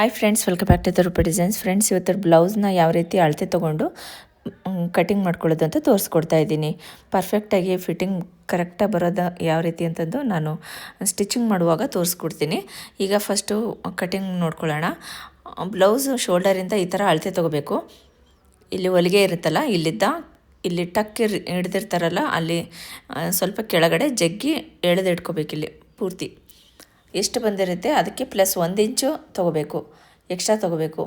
Hi friends welcome back to Darpa designs friends ಇವತ್ತರ ಬ್ಲೌಸ್ನ ಯಾವ ರೀತಿ ಅಳತೆ ತೊಗೊಂಡು ಕಟಿಂಗ್ ಮಾಡ್ಕೊಳ್ಳೋದು ಅಂತ ತೋರಿಸ್ಕೊಡ್ತಾ ಇದ್ದೀನಿ. ಪರ್ಫೆಕ್ಟಾಗಿ ಫಿಟ್ಟಿಂಗ್ ಕರೆಕ್ಟಾಗಿ ಬರೋದು ಯಾವ ರೀತಿ ಅಂತಂದು ನಾನು ಸ್ಟಿಚಿಂಗ್ ಮಾಡುವಾಗ ತೋರಿಸ್ಕೊಡ್ತೀನಿ. ಈಗ ಫಸ್ಟು ಕಟಿಂಗ್ ನೋಡ್ಕೊಳ್ಳೋಣ. ಬ್ಲೌಸು ಶೋಲ್ಡರಿಂದ ಈ ಥರ ಅಳತೆ ತೊಗೋಬೇಕು. ಇಲ್ಲಿ ಹೊಲಿಗೆ ಇರುತ್ತಲ್ಲ, ಇಲ್ಲಿದ್ದ, ಇಲ್ಲಿ ಟಕ್ ಹಿಡ್ದಿರ್ತಾರಲ್ಲ, ಅಲ್ಲಿ ಸ್ವಲ್ಪ ಕೆಳಗಡೆ ಜಗ್ಗಿ ಎಳೆದಿಟ್ಕೋಬೇಕು ಇಲ್ಲಿ ಪೂರ್ತಿ. ಎಷ್ಟು ಬಂದಿರುತ್ತೆ ಅದಕ್ಕೆ ಪ್ಲಸ್ ಒಂದು ಇಂಚು ತೊಗೋಬೇಕು, ಎಕ್ಸ್ಟ್ರಾ ತೊಗೋಬೇಕು.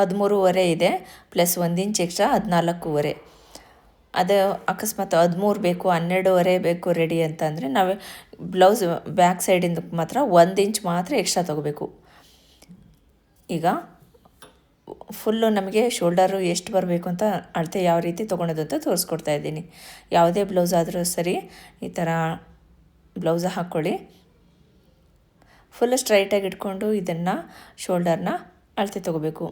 ಹದಿಮೂರುವರೆ ಇದೆ, ಪ್ಲಸ್ ಒಂದು ಇಂಚ್ ಎಕ್ಸ್ಟ್ರಾ ಹದಿನಾಲ್ಕೂವರೆ. ಅದು ಅಕಸ್ಮಾತ್ ಹದಿಮೂರು ಬೇಕು, ಹನ್ನೆರಡೂವರೆ ಬೇಕು ರೆಡಿ ಅಂತಂದರೆ ನಾವು ಬ್ಲೌಸ್ ಬ್ಯಾಕ್ ಸೈಡಿಂದ ಮಾತ್ರ ಒಂದು ಇಂಚ್ ಮಾತ್ರ ಎಕ್ಸ್ಟ್ರಾ ತೊಗೋಬೇಕು. ಈಗ ಫುಲ್ಲು ನಮಗೆ ಶೋಲ್ಡರು ಎಷ್ಟು ಬರಬೇಕು ಅಂತ ಅಳತೆ ಯಾವ ರೀತಿ ತೊಗೊಳೋದು ಅಂತ ತೋರಿಸ್ಕೊಡ್ತಾ ಇದ್ದೀನಿ. ಯಾವುದೇ ಬ್ಲೌಸ್ ಆದರೂ ಸರಿ ಈ ಥರ ಬ್ಲೌಸ್ ಹಾಕ್ಕೊಳ್ಳಿ. ಫುಲ್ ಸ್ಟ್ರೈಟಾಗಿ ಇಟ್ಕೊಂಡು ಇದನ್ನು ಶೋಲ್ಡರ್ನ ಅಳತೆ ತಗೋಬೇಕು.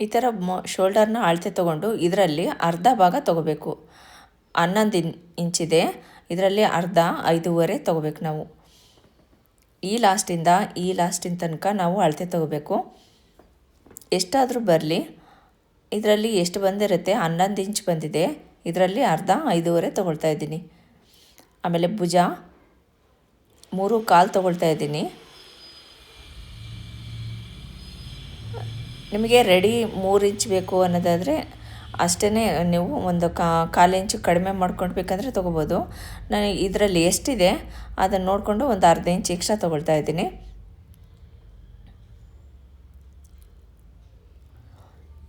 ಈ ಥರ ಮೊ ಶೋಲ್ಡರ್ನ ಅಳತೆ ತೊಗೊಂಡು ಇದರಲ್ಲಿ ಅರ್ಧ ಭಾಗ ತೊಗೋಬೇಕು. ಹನ್ನೊಂದು ಇನ್, ಇಂಚಿದೆ. ಇದರಲ್ಲಿ ಅರ್ಧ ಐದೂವರೆ ತೊಗೋಬೇಕು ನಾವು. ಈ ಲಾಸ್ಟಿಂದ, ಈ ಲಾಸ್ಟಿನ ತನಕ ನಾವು ಅಳತೆ ತಗೋಬೇಕು. ಎಷ್ಟಾದರೂ ಬರಲಿ, ಇದರಲ್ಲಿ ಎಷ್ಟು ಬಂದಿರುತ್ತೆ? ಹನ್ನೊಂದು ಇಂಚ್ ಬಂದಿದೆ. ಇದರಲ್ಲಿ ಅರ್ಧ, ಐದೂವರೆ ತೊಗೊಳ್ತಾ ಇದ್ದೀನಿ. ಆಮೇಲೆ ಭುಜ, ಮೂರು ಕಾಲು ತೊಗೊಳ್ತಾ ಇದ್ದೀನಿ. ನಿಮಗೆ ರೆಡಿ ಮೂರು ಇಂಚ್ ಬೇಕು ಅನ್ನೋದಾದರೆ ಅಷ್ಟೇ ನೀವು ಒಂದು ಕಾಲು ಇಂಚು ಕಡಿಮೆ ಮಾಡ್ಕೊಂಡು ಬೇಕಂದರೆ ತೊಗೋಬೋದು. ನಾನು ಇದರಲ್ಲಿ ಎಷ್ಟಿದೆ ಅದನ್ನು ನೋಡಿಕೊಂಡು ಒಂದು ಅರ್ಧ ಇಂಚ್ ಎಕ್ಸ್ಟ್ರಾ ತೊಗೊಳ್ತಾ ಇದ್ದೀನಿ.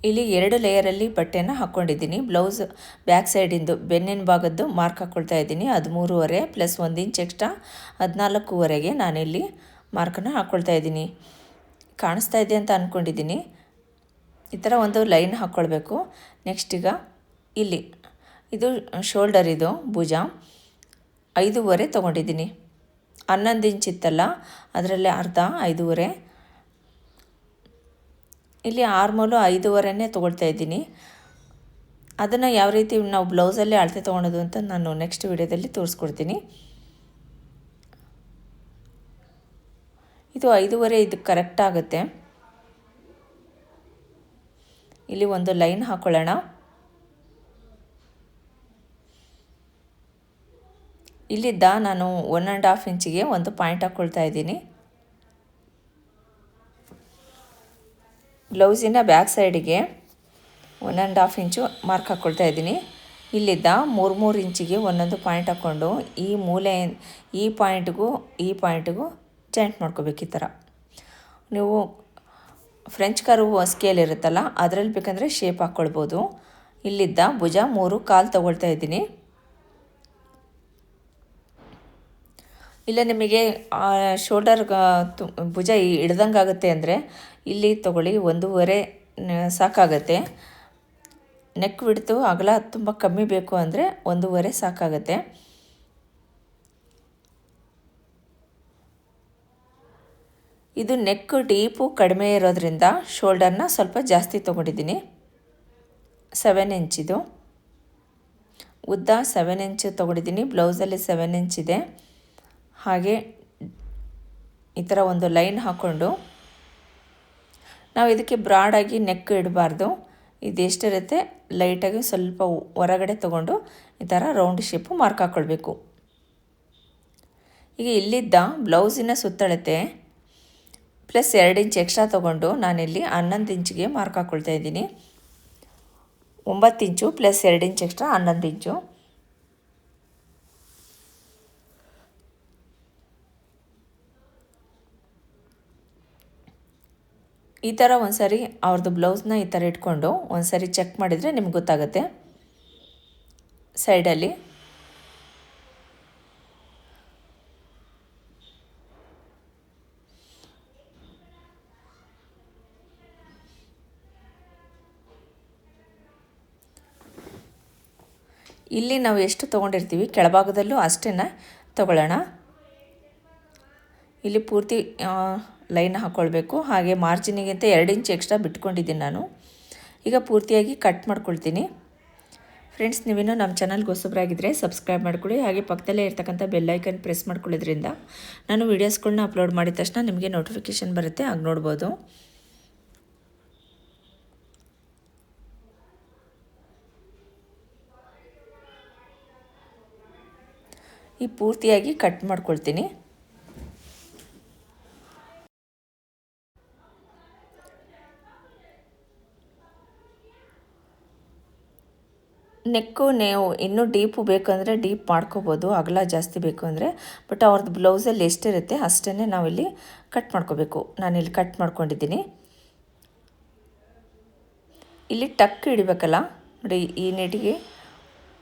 ಇಲ್ಲಿ ಎರಡು ಲೇಯರಲ್ಲಿ ಬಟ್ಟೆನ ಹಾಕ್ಕೊಂಡಿದ್ದೀನಿ ಬ್ಲೌಸ್ ಬ್ಯಾಕ್ ಸೈಡಿಂದು ಬೆನ್ನಿನ ಭಾಗದ್ದು ಮಾರ್ಕ್ ಹಾಕ್ಕೊಳ್ತಾ ಇದ್ದೀನಿ. ಹದಿಮೂರುವರೆ ಪ್ಲಸ್ ಒಂದು ಇಂಚ್ ಎಕ್ಸ್ಟ್ರಾ ಹದಿನಾಲ್ಕೂವರೆಗೆ ನಾನಿಲ್ಲಿ ಮಾರ್ಕನ್ನು ಹಾಕ್ಕೊಳ್ತಾ ಇದ್ದೀನಿ. ಕಾಣಿಸ್ತಾ ಇದೆ ಅಂತ ಅಂದ್ಕೊಂಡಿದ್ದೀನಿ ಈ ಥರ ಒಂದು ಲೈನ್ ಹಾಕ್ಕೊಳ್ಬೇಕು. ನೆಕ್ಸ್ಟ್ ಈಗ ಇಲ್ಲಿ. ಇದು ಶೋಲ್ಡರ್ ಇದು, ಭುಜ. ಐದೂವರೆ ತೊಗೊಂಡಿದ್ದೀನಿ. ಹನ್ನೊಂದು ಇಂಚ್ ಇತ್ತಲ್ಲ, ಅದರಲ್ಲಿ ಅರ್ಧ, ಐದೂವರೆ. ಇಲ್ಲಿ ಆರ್ಮೋಲು ಐದೂವರೆನೇ ತೊಗೊಳ್ತಾ ಇದ್ದೀನಿ. ಅದನ್ನು ಯಾವ ರೀತಿ ನಾವು ಬ್ಲೌಸಲ್ಲಿ ಅಳತೆ ತೊಗೊಳೋದು ಅಂತ ನಾನು ನೆಕ್ಸ್ಟ್ ವಿಡಿಯೋದಲ್ಲಿ ತೋರಿಸ್ಕೊಡ್ತೀನಿ. ಇದು ಐದೂವರೆ, ಇದು ಕರೆಕ್ಟ್ ಆಗುತ್ತೆ. ಇಲ್ಲಿ ಒಂದು ಲೈನ್ ಹಾಕೊಳ್ಳೋಣ. ಇಲ್ಲಿದ್ದ ನಾನು ಒನ್ ಆ್ಯಂಡ್ ಹಾಫ್ ಇಂಚಿಗೆ ಒಂದು ಪಾಯಿಂಟ್ ಹಾಕ್ಕೊಳ್ತಾ ಇದ್ದೀನಿ. ಬ್ಲೌಸಿನ ಬ್ಯಾಕ್ ಸೈಡಿಗೆ one and half inch mark ಹಾಕ್ಕೊಳ್ತಾ ಇದ್ದೀನಿ. ಇಲ್ಲಿದ್ದ ಮೂರು ಮೂರು ಇಂಚಿಗೆ ಒಂದೊಂದು ಪಾಯಿಂಟ್ ಹಾಕ್ಕೊಂಡು ಈ ಮೂಲೆ, ಈ ಪಾಯಿಂಟ್ಗೂ ಈ ಪಾಯಿಂಟ್ಗೂ ಜಾಯಿಂಟ್ ಮಾಡ್ಕೋಬೇಕು ಈ ಥರ. ನೀವು ಫ್ರೆಂಚ್ ಕರ್ವ್ ಸ್ಕೇಲ್ ಇರುತ್ತಲ್ಲ, ಅದರಲ್ಲಿ ಬೇಕಂದರೆ ಶೇಪ್ ಹಾಕ್ಕೊಳ್ಬೋದು ಇಲ್ಲಿದ್ದ ಭುಜ ಮೂರು, ಕಾಲು ತಗೊಳ್ತಾ ಇದ್ದೀನಿ. ಇಲ್ಲ ನಿಮಗೆ ಶೋಲ್ಡರ್ ಭುಜ ಹಿಡ್ದಂಗೆ ಆಗುತ್ತೆ ಅಂದರೆ, ಇಲ್ಲಿ ತೊಗೊಳ್ಳಿ ಒಂದೂವರೆ ಸಾಕಾಗತ್ತೆ. ನೆಕ್ ಬಿಡ್ತು ಅಗಲ ತುಂಬ ಕಮ್ಮಿ ಬೇಕು ಅಂದರೆ ಒಂದೂವರೆ ಸಾಕಾಗತ್ತೆ. ಇದು ನೆಕ್ ಡೀಪು ಕಡಿಮೆ ಇರೋದ್ರಿಂದ ಶೋಲ್ಡರ್ನ ಸ್ವಲ್ಪ ಜಾಸ್ತಿ ತೊಗೊಂಡಿದ್ದೀನಿ. ಸೆವೆನ್ ಇಂಚಿದು ಉದ್ದ ಸೆವೆನ್ ಇಂಚ್ ತೊಗೊಂಡಿದ್ದೀನಿ. ಬ್ಲೌಸಲ್ಲಿ ಸೆವೆನ್ ಇಂಚ್ ಇದೆ. ಹಾಗೆ ಈ ಥರ ಒಂದು ಲೈನ್ ಹಾಕ್ಕೊಂಡು ನಾವು ಇದಕ್ಕೆ ಬ್ರಾಡಾಗಿ ನೆಕ್ ಇಡಬಾರ್ದು. ಇದೆಷ್ಟಿರುತ್ತೆ ಲೈಟಾಗಿ ಸ್ವಲ್ಪ ಹೊರಗಡೆ ತೊಗೊಂಡು ಈ ಥರ ರೌಂಡ್ ಶೇಪು ಮಾರ್ಕ್ ಹಾಕ್ಕೊಳ್ಬೇಕು ಈಗ ಇಲ್ಲಿದ್ದ ಬ್ಲೌಸಿನ ಸುತ್ತಳತೆ ಪ್ಲಸ್ ಎರಡು ಇಂಚ್ ಎಕ್ಸ್ಟ್ರಾ ತೊಗೊಂಡು ನಾನಿಲ್ಲಿ ಹನ್ನೊಂದು ಇಂಚಿಗೆ ಮಾರ್ಕ್ ಹಾಕ್ಕೊಳ್ತಾ ಇದ್ದೀನಿ. ಒಂಬತ್ತು ಇಂಚು ಪ್ಲಸ್ ಎರಡು ಇಂಚ್ ಎಕ್ಸ್ಟ್ರಾ ಹನ್ನೊಂದು ಇಂಚು. ಈ ಥರ ಒಂದು ಸಾರಿ ಅವ್ರದ್ದು ಬ್ಲೌಸ್ನ ಈ ಥರ ಇಟ್ಕೊಂಡು ಒಂದು ಸರಿ ಚೆಕ್ ಮಾಡಿದರೆ ನಿಮ್ಗೆ ಗೊತ್ತಾಗುತ್ತೆ. ಸೈಡಲ್ಲಿ ಇಲ್ಲಿ ನಾವು ಎಷ್ಟು ತೊಗೊಂಡಿರ್ತೀವಿ? ಕೆಳಭಾಗದಲ್ಲೂ ಅಷ್ಟೇನಾ? ತಗೊಳ್ಳೋಣ. ಇಲ್ಲಿ ಪೂರ್ತಿ ಲೈನ್ ಹಾಕ್ಕೊಳ್ಬೇಕು ಹಾಗೆ ಮಾರ್ಜಿನಿಗಿಂತ ಎರಡು ಇಂಚ್ ಎಕ್ಸ್ಟ್ರಾ ಬಿಟ್ಕೊಂಡಿದ್ದೀನಿ ನಾನು. ಈಗ ಪೂರ್ತಿಯಾಗಿ ಕಟ್ ಮಾಡ್ಕೊಳ್ತೀನಿ. ಫ್ರೆಂಡ್ಸ್ ನೀವೇನು ನಮ್ಮ ಚಾನಲ್ಗೆ ಹೊಸಬ್ರಾಗಿದ್ದರೆ ಸಬ್ಸ್ಕ್ರೈಬ್ ಮಾಡ್ಕೊಳ್ಳಿ. ಹಾಗೆ ಪಕ್ಕದಲ್ಲೇ ಇರ್ತಕ್ಕಂಥ ಬೆಲ್ಲೈಕನ್ ಪ್ರೆಸ್ ಮಾಡ್ಕೊಳ್ಳೋದ್ರಿಂದ ನಾನು ವೀಡಿಯೋಸ್ಗಳನ್ನ ಅಪ್ಲೋಡ್ ಮಾಡಿದ ತಕ್ಷಣ ನಿಮಗೆ ನೋಟಿಫಿಕೇಷನ್ ಬರುತ್ತೆ. ಆಗ ನೋಡ್ಬೋದು. ಈ ಪೂರ್ತಿಯಾಗಿ ಕಟ್ ಮಾಡ್ಕೊಳ್ತೀನಿ. ನೆಕ್ಕು ನೇವು ಇನ್ನೂ ಡೀಪು ಬೇಕಂದರೆ ಡೀಪ್ ಮಾಡ್ಕೋಬೋದು, ಅಗಲ ಜಾಸ್ತಿ ಬೇಕು ಅಂದರೆ. ಬಟ್ ಅವ್ರದ್ದು ಬ್ಲೌಸಲ್ಲಿ ಎಷ್ಟಿರುತ್ತೆ ಅಷ್ಟೇ ನಾವಿಲ್ಲಿ ಕಟ್ ಮಾಡ್ಕೋಬೇಕು. ನಾನಿಲ್ಲಿ ಕಟ್ ಮಾಡ್ಕೊಂಡಿದ್ದೀನಿ. ಇಲ್ಲಿ ಟಕ್ ಹಿಡಿಬೇಕಲ್ಲ? ನೋಡಿ ಈ ನೆಟಿಗೆ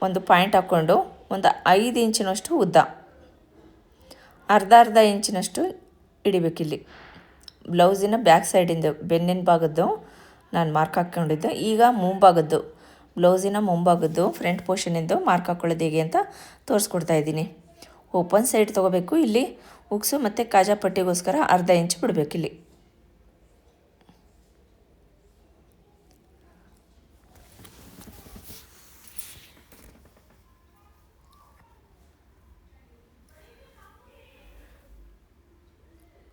ಒಂದು ಪಾಯಿಂಟ್ ಹಾಕ್ಕೊಂಡು ಒಂದು ಐದು ಇಂಚಿನಷ್ಟು ಉದ್ದ. ಅರ್ಧ ಅರ್ಧ ಇಂಚಿನಷ್ಟು ಹಿಡಿಬೇಕಿಲ್ಲಿ ಬ್ಲೌಸಿನ ಬ್ಯಾಕ್ ಸೈಡಿಂದು, ಬೆನ್ನಿನ ಭಾಗದ್ದು ನಾನು ಮಾರ್ಕ್ ಹಾಕ್ಕೊಂಡಿದ್ದೆ. ಈಗ ಮುಂಭಾಗದ್ದು, ಬ್ಲೌಸಿನ ಮುಂಭಾಗದ್ದು ಫ್ರಂಟ್ ಪೋರ್ಷನಿಂದು ಮಾರ್ಕ್ ಹಾಕ್ಕೊಳ್ಳೋದು ಹೇಗೆ ಅಂತ ತೋರಿಸ್ಕೊಡ್ತಾ ಇದ್ದೀನಿ. ಓಪನ್ ಸೈಡ್ ತೊಗೋಬೇಕು ಇಲ್ಲಿ. ಉಕ್ಸು ಮತ್ತು ಕಾಜಾ ಪಟ್ಟಿಗೋಸ್ಕರ ಅರ್ಧ ಇಂಚ್ ಬಿಡಬೇಕಿಲ್ಲಿ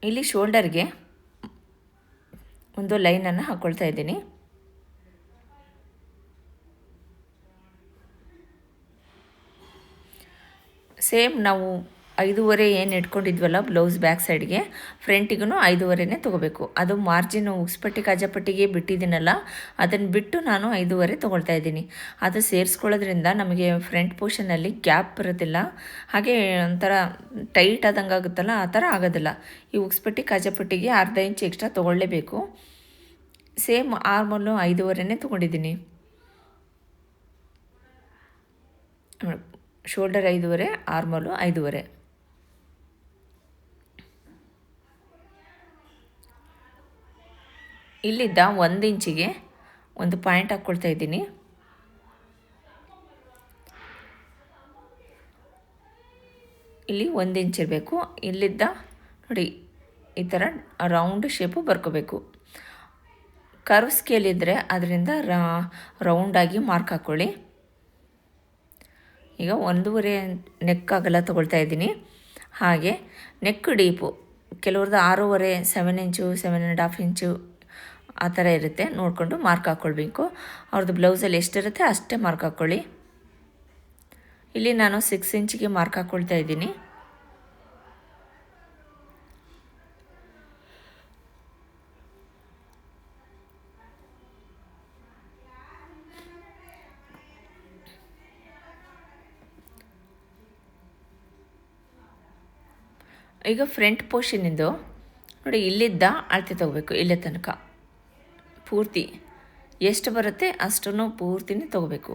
ಇಲ್ಲಿ ಶೋಲ್ಡರ್ಗೆ ಒಂದು ಲೈನನ್ನು ಹಾಕ್ಕೊಳ್ತಾ ಇದ್ದೀನಿ. ಸೇಮ್ ನಾವು ಐದೂವರೆ ಏನು ಇಟ್ಕೊಂಡಿದ್ವಲ್ಲ ಬ್ಲೌಸ್ ಬ್ಯಾಕ್ ಸೈಡ್ಗೆ ಫ್ರಂಟಿಗೂ ಐದೂವರೆನೇ ತೊಗೋಬೇಕು. ಅದು ಮಾರ್ಜಿನ್ ಉಕ್ಸ್ಪಟ್ಟಿ ಕಾಜಾಪಟ್ಟಿಗೆ ಬಿಟ್ಟಿದ್ದೀನಲ್ಲ ಅದನ್ನು ಬಿಟ್ಟು ನಾನು ಐದೂವರೆ ತೊಗೊಳ್ತಾ ಇದ್ದೀನಿ. ಅದು ಸೇರಿಸ್ಕೊಳ್ಳೋದ್ರಿಂದ ನಮಗೆ ಫ್ರಂಟ್ ಪೋರ್ಷನಲ್ಲಿ ಗ್ಯಾಪ್ ಬರೋದಿಲ್ಲ ಹಾಗೆ ಒಂಥರ ಟೈಟ್ ಆದಂಗೆ ಆಗುತ್ತಲ್ಲ, ಆ ಥರ ಆಗೋದಿಲ್ಲ. ಈ ಉಕ್ಸ್ಪಟ್ಟಿ ಕಾಜಾಪಟ್ಟಿಗೆ ಅರ್ಧ ಇಂಚು ಎಕ್ಸ್ಟ್ರಾ ತೊಗೊಳ್ಳೇಬೇಕು. ಸೇಮ್ ಆರ್ಮಲ್ಲು ಐದೂವರೆನೇ ತೊಗೊಂಡಿದ್ದೀನಿ. ಶೋಲ್ಡರ್ ಐದೂವರೆ ಆರ್ಮಲು ಐದೂವರೆ. ಇಲ್ಲಿದ್ದ ಒಂದು ಇಂಚಿಗೆ ಒಂದು ಪಾಯಿಂಟ್ ಹಾಕ್ಕೊಳ್ತಾ ಇದ್ದೀನಿ. ಇಲ್ಲಿ ಒಂದು ಇಂಚ್ ಇರಬೇಕು. ಇಲ್ಲಿದ್ದ ನೋಡಿ, ಈ ಥರ ರೌಂಡ್ ಶೇಪು ಬರ್ಕೋಬೇಕು. ಕರ್ವ್ ಸ್ಕೇಲ್ ಇದ್ದರೆ ಅದರಿಂದ ರೌಂಡಾಗಿ ಮಾರ್ಕ್ ಹಾಕ್ಕೊಳ್ಳಿ ಈಗ ಒಂದೂವರೆ ನೆಕ್ ಅಗಲ ತೊಗೊಳ್ತಾ ಇದ್ದೀನಿ. ಹಾಗೆ ನೆಕ್ ಡೀಪು ಕೆಲವ್ರದ್ದು ಆರೂವರೆ seven inch seven and half inch ಆ ಥರ ಇರುತ್ತೆ. ನೋಡಿಕೊಂಡು ಮಾರ್ಕ್ ಹಾಕ್ಕೊಳ್ಬೇಕು ಅವ್ರದ್ದು ಬ್ಲೌಸಲ್ಲಿ ಎಷ್ಟಿರುತ್ತೆ ಅಷ್ಟೇ ಮಾರ್ಕ್ ಹಾಕ್ಕೊಳ್ಳಿ ಇಲ್ಲಿ ನಾನು ಸಿಕ್ಸ್ ಇಂಚಿಗೆ ಮಾರ್ಕ್ ಹಾಕ್ಕೊಳ್ತಾ ಇದ್ದೀನಿ. ಈಗ ಫ್ರಂಟ್ ಪೋರ್ಷನಿಂದು ನೋಡಿ, ಇಲ್ಲಿದ್ದ ಅಳತೆ ತಗೋಬೇಕು, ಇಲ್ಲೇ ತನಕ. ಪೂರ್ತಿ ಎಷ್ಟು ಬರುತ್ತೆ ಅಷ್ಟನ್ನು ಪೂರ್ತಿನೇ ತಗೋಬೇಕು.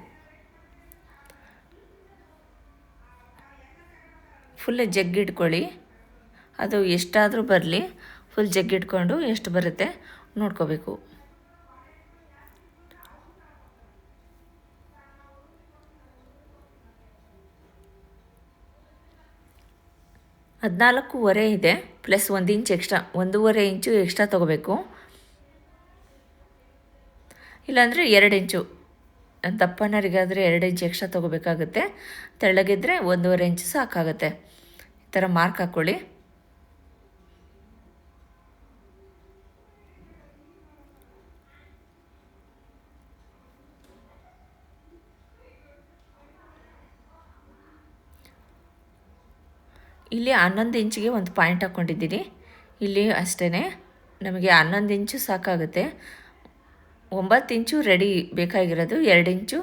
ಫುಲ್ ಜಗ್ಗಿಟ್ಕೊಳ್ಳಿ ಅದು ಎಷ್ಟಾದರೂ ಬರಲಿ ಫುಲ್ ಜಗ್ಗಿಟ್ಕೊಂಡು ಎಷ್ಟು ಬರುತ್ತೆ ನೋಡ್ಕೋಬೇಕು. ಹದಿನಾಲ್ಕೂವರೆ ಇದೆ ಪ್ಲಸ್ ಒಂದು ಇಂಚ್ ಎಕ್ಸ್ಟ್ರಾ ಒಂದೂವರೆ ಇಂಚು ಎಕ್ಸ್ಟ್ರಾ ತೊಗೋಬೇಕು. ಇಲ್ಲಾಂದರೆ ಎರಡು ಇಂಚು. ದಪ್ಪನರಿಗಾದರೆ ಎರಡು ಇಂಚ್ ಎಕ್ಸ್ಟ್ರಾ ತೊಗೋಬೇಕಾಗುತ್ತೆ. ತೆಳ್ಳಗಿದ್ರೆ ಒಂದೂವರೆ ಇಂಚು ಸಾಕಾಗುತ್ತೆ. ಈ ಥರ ಮಾರ್ಕ್ ಹಾಕ್ಕೊಳ್ಳಿ ಇಲ್ಲಿ ಹನ್ನೊಂದು ಇಂಚಿಗೆ ಒಂದು ಪಾಯಿಂಟ್ ಹಾಕ್ಕೊಂಡಿದ್ದೀನಿ ಇಲ್ಲಿ ಅಷ್ಟೇ ನಮಗೆ ಹನ್ನೊಂದು ಇಂಚು ಸಾಕಾಗುತ್ತೆ. ಒಂಬತ್ತು ಇಂಚು ರೆಡಿ ಬೇಕಾಗಿರೋದು, ಎರಡು ಇಂಚು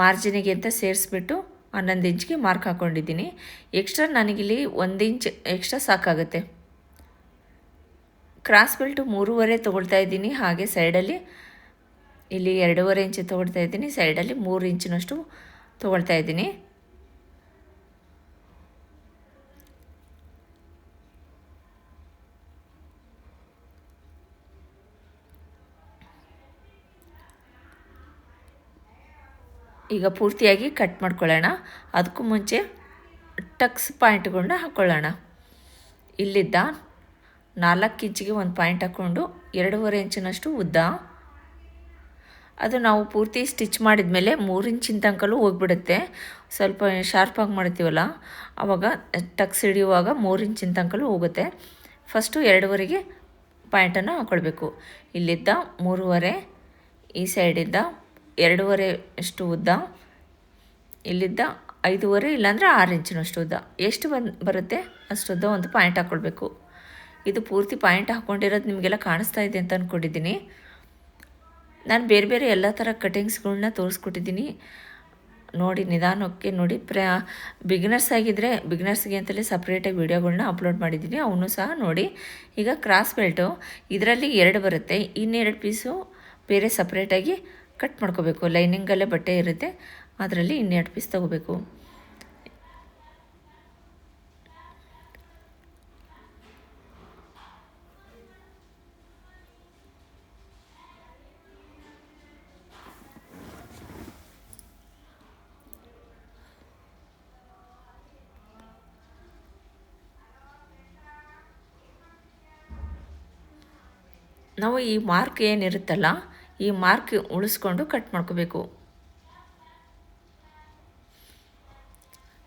ಮಾರ್ಜಿನಿಗೆ ಅಂತ ಸೇರಿಸ್ಬಿಟ್ಟು ಹನ್ನೊಂದು ಇಂಚಿಗೆ ಮಾರ್ಕ್ ಹಾಕ್ಕೊಂಡಿದ್ದೀನಿ ಎಕ್ಸ್ಟ್ರಾ ನನಗಿಲ್ಲಿ ಒಂದು ಇಂಚ್ ಎಕ್ಸ್ಟ್ರಾ ಸಾಕಾಗುತ್ತೆ. ಕ್ರಾಸ್ ಬೆಲ್ಟು ಮೂರುವರೆ ತೊಗೊಳ್ತಾ ಇದ್ದೀನಿ, ಹಾಗೆ ಸೈಡಲ್ಲಿ ಇಲ್ಲಿ ಎರಡೂವರೆ ಇಂಚು ತೊಗೊಳ್ತಾ ಇದ್ದೀನಿ ಸೈಡಲ್ಲಿ ಮೂರು ಇಂಚಿನಷ್ಟು ತೊಗೊಳ್ತಾ ಇದ್ದೀನಿ. ಈಗ ಪೂರ್ತಿಯಾಗಿ ಕಟ್ ಮಾಡ್ಕೊಳ್ಳೋಣ. ಅದಕ್ಕೂ ಮುಂಚೆ ಟಕ್ಸ್ ಪಾಯಿಂಟ್ಗಳನ್ನ ಹಾಕ್ಕೊಳ್ಳೋಣ ಇಲ್ಲಿದ್ದ ನಾಲ್ಕು ಇಂಚಿಗೆ ಒಂದು ಪಾಯಿಂಟ್ ಹಾಕ್ಕೊಂಡು ಎರಡೂವರೆ ಇಂಚಿನಷ್ಟು ಉದ್ದ. ಅದು ನಾವು ಪೂರ್ತಿ ಸ್ಟಿಚ್ ಮಾಡಿದ ಮೇಲೆ ಮೂರು ಇಂಚಿನ ಹೋಗ್ಬಿಡುತ್ತೆ. ಸ್ವಲ್ಪ ಶಾರ್ಪಾಗಿ ಮಾಡ್ತೀವಲ್ಲ ಆವಾಗ ಟಕ್ಸ್ ಹಿಡಿಯುವಾಗ ಮೂರು ಇಂಚಿನ ಹೋಗುತ್ತೆ. ಫಸ್ಟು ಎರಡೂವರೆಗೆ ಪಾಯಿಂಟನ್ನು ಹಾಕ್ಕೊಳ್ಬೇಕು ಇಲ್ಲಿದ್ದ ಮೂರುವರೆ, ಈ ಸೈಡಿಂದ ಎರಡೂವರೆ ಅಷ್ಟು ಉದ್ದ, ಇಲ್ಲಿದ್ದ ಐದೂವರೆ, ಇಲ್ಲಾಂದರೆ ಆರು ಇಂಚಿನಷ್ಟು ಉದ್ದ. ಎಷ್ಟು ಬಂದು, ಬರುತ್ತೆ? ಅಷ್ಟುದ್ದ ಒಂದು ಪಾಯಿಂಟ್ ಹಾಕ್ಕೊಳ್ಬೇಕು ಇದು ಪೂರ್ತಿ ಪಾಯಿಂಟ್ ಹಾಕ್ಕೊಂಡಿರೋದು ನಿಮಗೆಲ್ಲ ಕಾಣಿಸ್ತಾ ಇದೆ ಅಂತ ಅಂದ್ಕೊಂಡಿದ್ದೀನಿ ನಾನು ಬೇರೆ ಬೇರೆ ಎಲ್ಲ ಥರ ಕಟಿಂಗ್ಸ್ಗಳನ್ನ ತೋರಿಸ್ಕೊಟ್ಟಿದ್ದೀನಿ. ನೋಡಿ, ನಿಧಾನಕ್ಕೆ ನೋಡಿ. ಪ್ರ, ಬಿಗಿನರ್ಸ್ ಆಗಿದ್ದರೆ ಬಿಗಿನರ್ಸ್ಗೆ ಅಂತಲೇ ಸಪ್ರೇಟಾಗಿ ವೀಡಿಯೋಗಳನ್ನ ಅಪ್ಲೋಡ್ ಮಾಡಿದ್ದೀನಿ. ಅವನು ಸಹ ನೋಡಿ. ಈಗ ಕ್ರಾಸ್ ಬೆಲ್ಟು ಇದರಲ್ಲಿ ಎರಡು ಬರುತ್ತೆ. ಇನ್ನೆರಡು ಪೀಸು ಬೇರೆ ಸಪ್ರೇಟಾಗಿ ಕಟ್ ಮಾಡ್ಕೋಬೇಕು. ಲೈನಿಂಗಲ್ಲೇ ಬಟ್ಟೆ ಇರುತ್ತೆ. ಅದರಲ್ಲಿ ಇನ್ನೆರಡು ಪೀಸ್ ತಗೋಬೇಕು. ನಾವು ಈ ಮಾರ್ಕ್ ಏನಿರುತ್ತಲ್ಲ ಈ ಮಾರ್ಕ್ ಉಳಿಸ್ಕೊಂಡು ಕಟ್ ಮಾಡ್ಕೋಬೇಕು.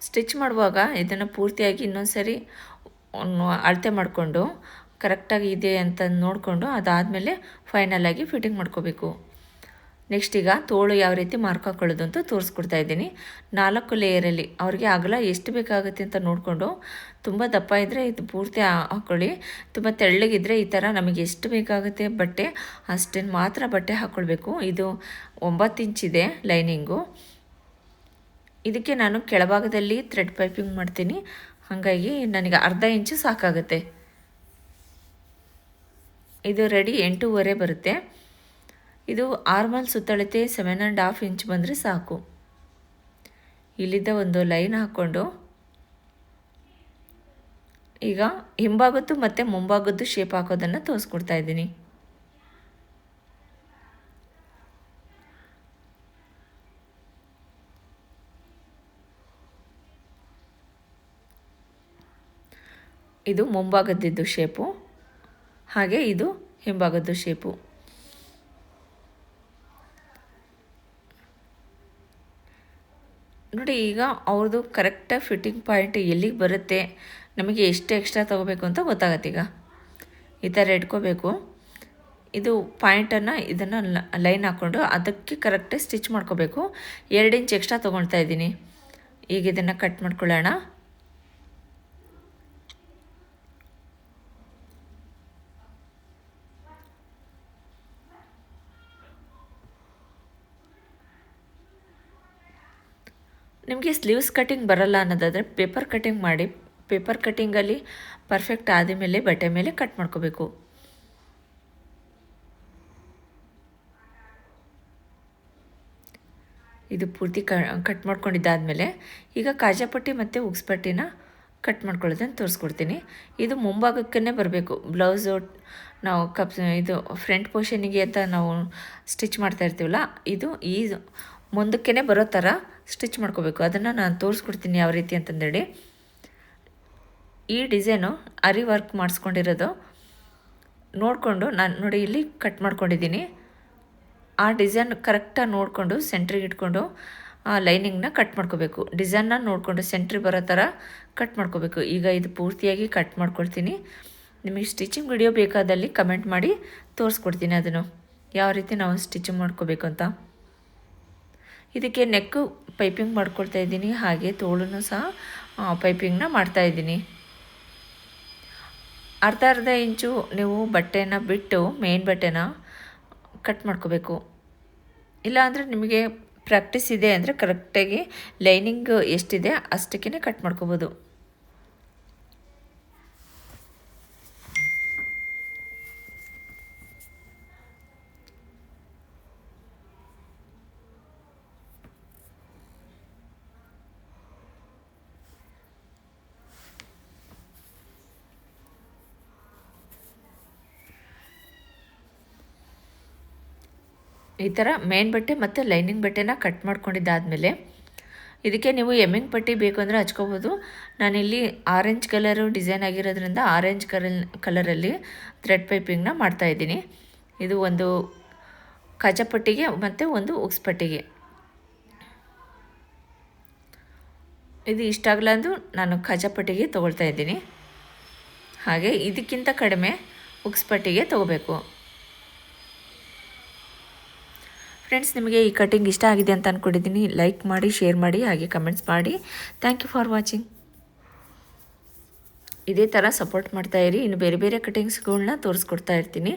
ಸ್ಟಿಚ್ ಮಾಡುವಾಗ ಇದನ್ನು ಪೂರ್ತಿಯಾಗಿ ಇನ್ನೊಂದು ಸರಿ ಅಳತೆ ಮಾಡಿಕೊಂಡು, ಕರೆಕ್ಟಾಗಿ ಇದೆ ಅಂತ ನೋಡಿಕೊಂಡು ಅದಾದಮೇಲೆ ಫೈನಲಾಗಿ ಫಿಟ್ಟಿಂಗ್ ಮಾಡ್ಕೋಬೇಕು. ನೆಕ್ಸ್ಟ್ ಈಗ ತೋಳು ಯಾವ ರೀತಿ ಮಾರ್ಕ್ ಹಾಕೊಳ್ಳೋದು ಅಂತ ತೋರಿಸ್ಕೊಡ್ತಾ ಇದ್ದೀನಿ. ನಾಲ್ಕು ಲೇಯರಲ್ಲಿ ಅವ್ರಿಗೆ ಅಗಲ ಎಷ್ಟು ಬೇಕಾಗುತ್ತೆ ಅಂತ ನೋಡಿಕೊಂಡು ತುಂಬ ದಪ್ಪ ಇದ್ದರೆ ಇದು ಪೂರ್ತಿ ಹಾಕ್ಕೊಳ್ಳಿ ತುಂಬ ತೆಳ್ಳಗಿದ್ರೆ ಈ ಥರ ನಮಗೆ ಎಷ್ಟು ಬೇಕಾಗುತ್ತೆ ಬಟ್ಟೆ, ಅಷ್ಟೇನು ಮಾತ್ರ ಬಟ್ಟೆ ಹಾಕ್ಕೊಳ್ಬೇಕು ಇದು ಒಂಬತ್ತು ಇಂಚಿದೆ ಲೈನಿಂಗು ಇದಕ್ಕೆ ನಾನು ಕೆಳಭಾಗದಲ್ಲಿ ಥ್ರೆಡ್ ಪೈಪಿಂಗ್ ಮಾಡ್ತೀನಿ. ಹಾಗಾಗಿ ನನಗೆ ಅರ್ಧ ಇಂಚು ಸಾಕಾಗುತ್ತೆ. ಇದು ರೆಡಿ ಎಂಟೂವರೆ ಬರುತ್ತೆ. ಇದು ಆರ್ಮಲ್ ಸುತ್ತಳತೆ ಸೆವೆನ್ ಆ್ಯಂಡ್ ಹಾಫ್ ಇಂಚ್ ಬಂದರೆ ಸಾಕು. ಇಲ್ಲಿದ್ದ ಒಂದು ಲೈನ್ ಹಾಕ್ಕೊಂಡು ಈಗ ಹಿಂಭಾಗದ್ದು ಮತ್ತು ಮುಂಭಾಗದ್ದು ಶೇಪ್ ಹಾಕೋದನ್ನು ತೋರಿಸ್ಕೊಡ್ತಾ ಇದ್ದೀನಿ. ಇದು ಮುಂಭಾಗದ್ದಿದ್ದು ಶೇಪು ಹಾಗೆ ಇದು ಹಿಂಭಾಗದ್ದು ಶೇಪು ನೋಡಿ ಈಗ ಅವ್ರದ್ದು ಕರೆಕ್ಟಾಗಿ ಫಿಟ್ಟಿಂಗ್ ಪಾಯಿಂಟ್ ಎಲ್ಲಿಗೆ ಬರುತ್ತೆ, ನಮಗೆ ಎಷ್ಟು ಎಕ್ಸ್ಟ್ರಾ ತೊಗೋಬೇಕು ಅಂತ ಗೊತ್ತಾಗತ್ತೆ ಈಗ. ಈ ಥರ ಇಟ್ಕೋಬೇಕು. ಇದು ಪಾಯಿಂಟನ್ನು ಇದನ್ನು ಲೈನ್ ಹಾಕ್ಕೊಂಡು ಅದಕ್ಕೆ ಕರೆಕ್ಟಾಗಿ ಸ್ಟಿಚ್ ಮಾಡ್ಕೋಬೇಕು. ಎರಡು ಇಂಚ್ ಎಕ್ಸ್ಟ್ರಾ ತೊಗೊಳ್ತಾ ಇದ್ದೀನಿ. ಈಗ ಇದನ್ನು ಕಟ್ ಮಾಡ್ಕೊಳ್ಳೋಣ. ನಿಮಗೆ ಸ್ಲೀವ್ಸ್ ಕಟಿಂಗ್ ಬರಲ್ಲ ಅನ್ನೋದಾದರೆ ಪೇಪರ್ ಕಟಿಂಗ್ ಮಾಡಿ ಪೇಪರ್ ಕಟಿಂಗಲ್ಲಿ ಪರ್ಫೆಕ್ಟ್ ಆದ ಮೇಲೆ ಬಟ್ಟೆ ಮೇಲೆ ಕಟ್ ಮಾಡ್ಕೋಬೇಕು. ಇದು ಪೂರ್ತಿ ಕ ಕಟ್ ಮಾಡ್ಕೊಂಡಿದ್ದಾದಮೇಲೆ ಈಗ ಕಾಜಾಪಟ್ಟಿ ಮತ್ತು ಉಗ್ಸ್ಪಟ್ಟಿನ ಕಟ್ ಮಾಡ್ಕೊಳ್ಳೋದನ್ನು ತೋರಿಸ್ಕೊಡ್ತೀನಿ. ಇದು ಮುಂಭಾಗಕ್ಕೇ ಬರಬೇಕು. ಬ್ಲೌಸು, ನಾವು ಕಪ್, ಇದು ಫ್ರಂಟ್ ಪೋರ್ಷನಿಗೆ ಅಂತ ನಾವು ಸ್ಟಿಚ್ ಮಾಡ್ತಾ ಇರ್ತೀವಲ್ಲ, ಇದು ಈ ಮುಂದಕ್ಕೇ ಬರೋ ಥರ ಸ್ಟಿಚ್ ಮಾಡ್ಕೋಬೇಕು. ಅದನ್ನು ನಾನು ತೋರಿಸ್ಕೊಡ್ತೀನಿ ಯಾವ ರೀತಿ ಅಂತಂದೇಳಿ. ಈ ಡಿಸೈನು ಅರಿ ವರ್ಕ್ ಮಾಡಿಸ್ಕೊಂಡಿರೋದು. ನೋಡಿಕೊಂಡು ನಾನು ನೋಡಿ ಇಲ್ಲಿ ಕಟ್ ಮಾಡ್ಕೊಂಡಿದ್ದೀನಿ. ಆ ಡಿಸೈನ್ ಕರೆಕ್ಟಾಗಿ ನೋಡಿಕೊಂಡು ಸೆಂಟ್ರಿಗೆ ಇಟ್ಕೊಂಡು ಆ ಲೈನಿಂಗ್ನ ಕಟ್ ಮಾಡ್ಕೋಬೇಕು. ಡಿಸೈನ್ನ ನೋಡಿಕೊಂಡು ಸೆಂಟ್ರಿಗೆ ಬರೋ ಥರ ಕಟ್ ಮಾಡ್ಕೋಬೇಕು. ಈಗ ಇದು ಪೂರ್ತಿಯಾಗಿ ಕಟ್ ಮಾಡ್ಕೊಳ್ತೀನಿ ನಿಮಗೆ ಸ್ಟಿಚಿಂಗ್ ವಿಡಿಯೋ ಬೇಕಾದಲ್ಲಿ ಕಮೆಂಟ್ ಮಾಡಿ ತೋರಿಸ್ಕೊಡ್ತೀನಿ ಅದನ್ನು. ಯಾವ ರೀತಿ ನಾವು ಸ್ಟಿಚಿಂಗ್ ಮಾಡ್ಕೋಬೇಕು ಅಂತ. ಇದಕ್ಕೆ ನೆಕ್ಕು ಪೈಪಿಂಗ್ ಮಾಡ್ಕೊಳ್ತಾ ಇದ್ದೀನಿ. ಹಾಗೆ ತೋಳನ್ನು ಸಹ ಪೈಪಿಂಗ್ನ ಮಾಡ್ತಾ ಇದ್ದೀನಿ. ಅರ್ಧ ಅರ್ಧ ಇಂಚು ನೀವು ಬಟ್ಟೆನ ಬಿಟ್ಟು ಮೇನ್ ಬಟ್ಟೆನ ಕಟ್ ಮಾಡ್ಕೋಬೇಕು. ಇಲ್ಲಾಂದರೆ ನಿಮಗೆ ಪ್ರಾಕ್ಟೀಸ್ ಇದೆ ಅಂದರೆ ಕರೆಕ್ಟಾಗಿ ಲೈನಿಂಗ್ ಎಷ್ಟಿದೆ ಅಷ್ಟಕ್ಕೇ ಕಟ್ ಮಾಡ್ಕೋಬೋದು. ಈ ಥರ ಮೇನ್ ಬಟ್ಟೆ ಮತ್ತು ಲೈನಿಂಗ್ ಬಟ್ಟೆನ ಕಟ್ ಮಾಡ್ಕೊಂಡಿದ್ದಾದಮೇಲೆ ಇದಕ್ಕೆ ನೀವು ಎಮ್ಮಿಂಗ್ ಪಟ್ಟಿ ಬೇಕು ಅಂದರೆ ಹಚ್ಕೋಬೋದು. ನಾನಿಲ್ಲಿ ಆರೆಂಜ್ ಕಲರು ಡಿಸೈನ್ ಆಗಿರೋದ್ರಿಂದ ಆರೆಂಜ್ ಕಲರ್ ಕಲರಲ್ಲಿ ಥ್ರೆಡ್ ಪೈಪಿಂಗ್ನ ಮಾಡ್ತಾಯಿದ್ದೀನಿ ಇದು ಒಂದು ಕಜಪಟ್ಟಿಗೆ ಮತ್ತು ಒಂದು ಉಕ್ಸ್ ಪಟ್ಟಿಗೆ. ಇದು ಇಷ್ಟ ಆಗಲ್ಲ ಅಂದು ನಾನು ಕಜಪಟ್ಟಿಗೆ ತೊಗೊಳ್ತಾ ಇದ್ದೀನಿ. ಹಾಗೆ ಇದಕ್ಕಿಂತ ಕಡಿಮೆ ಉಕ್ಸ್ ಪಟ್ಟಿಗೆ ತೊಗೋಬೇಕು. ಫ್ರೆಂಡ್ಸ್ ನಿಮಗೆ ಈ ಕಟಿಂಗ್ ಇಷ್ಟ ಆಗಿದೆ ಅಂತ ಅಂದ್ಕೊಂಡಿದ್ದೀನಿ ಲೈಕ್ ಮಾಡಿ ಶೇರ್ ಮಾಡಿ, ಹಾಗೆ ಕಮೆಂಟ್ಸ್ ಮಾಡಿ. ಥ್ಯಾಂಕ್ ಯು ಫಾರ್ ವಾಚಿಂಗ್ ಇದೇ ಥರ ಸಪೋರ್ಟ್ ಮಾಡ್ತಾಯಿರಿ ಇನ್ನು ಬೇರೆ ಬೇರೆ ಕಟಿಂಗ್ಸ್ಗಳನ್ನ ತೋರಿಸ್ಕೊಡ್ತಾ ಇರ್ತೀನಿ.